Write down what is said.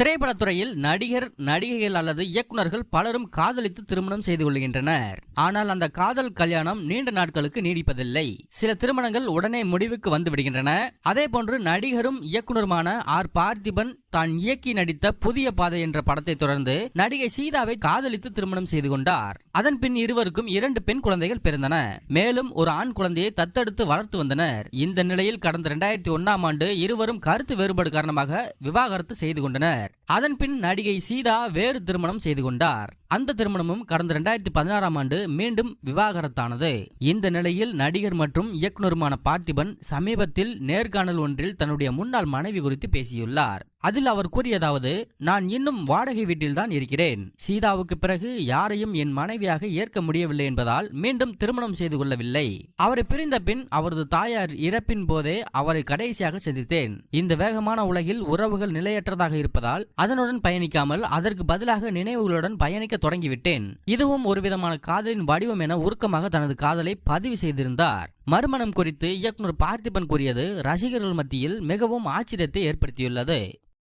திரைப்படத்துறையில் நடிகர் நடிகைகள் அல்லது இயக்குனர்கள் பலரும் காதலித்து திருமணம் செய்து கொள்கின்றனர். ஆனால் அந்த காதல் கல்யாணம் நீண்ட நாட்களுக்கு நீடிப்பதில்லை. சில திருமணங்கள் உடனே முடிவுக்கு வந்து விடுகின்றன அதே போன்று நடிகரும் இயக்குனருமான ஆர். பார்த்திபன் தான் இயக்கி நடித்த புதிய பாதை என்ற படத்தை தொடர்ந்து நடிகை சீதாவை காதலித்து திருமணம் செய்து கொண்டார். அதன் பின் இருவருக்கும் இரண்டு பெண் குழந்தைகள் பிறந்தன. மேலும் ஒரு ஆண் குழந்தையை தத்தெடுத்து வளர்த்து வந்தனர். இந்த நிலையில் கடந்த இரண்டாயிரத்தி ஒன்னாம் ஆண்டு இருவரும் கருத்து வேறுபாடு காரணமாக விவாகரத்து செய்து கொண்டனர். அதன் அதன்பின் நடிகை சீதா வேறு திருமணம் செய்து கொண்டார். அந்த திருமணமும் கடந்த இரண்டாயிரத்தி பதினாறாம் ஆண்டு மீண்டும் விவாகரத்தானது. இந்த நிலையில் நடிகர் மற்றும் இயக்குனருமான பார்த்திபன் சமீபத்தில் நேர்காணல் ஒன்றில் தன்னுடைய முன்னாள் மனைவி குறித்து பேசியுள்ளார். அதில் அவர் கூறியதாவது நான் இன்னும் வாடகை வீட்டில்தான் இருக்கிறேன். சீதாவுக்கு பிறகு யாரையும் என் மனைவியாக ஏற்க முடியவில்லை என்பதால் மீண்டும் திருமணம் செய்து கொள்ளவில்லை. அவரை பிரிந்த பின் அவரது தாயார் இறப்பின் போதே அவரை கடைசியாக சந்தித்தேன். இந்த வேகமான உலகில் உறவுகள் நிலையற்றதாக இருப்பதால் அதனுடன் பயணிக்காமல் அதற்கு பதிலாக நினைவுகளுடன் பயணிக்க தொடங்கிவிட்டேன். இதுவும் ஒரு விதமான காதலின் வடிவம் என உருக்கமாக தனது காதலை பதிவு செய்திருந்தார். மறுமணம் குறித்து இயக்குனர் பார்த்திபன் கூறியது ரசிகர்கள் மத்தியில் மிகவும் ஆச்சரியத்தை ஏற்படுத்தியுள்ளது.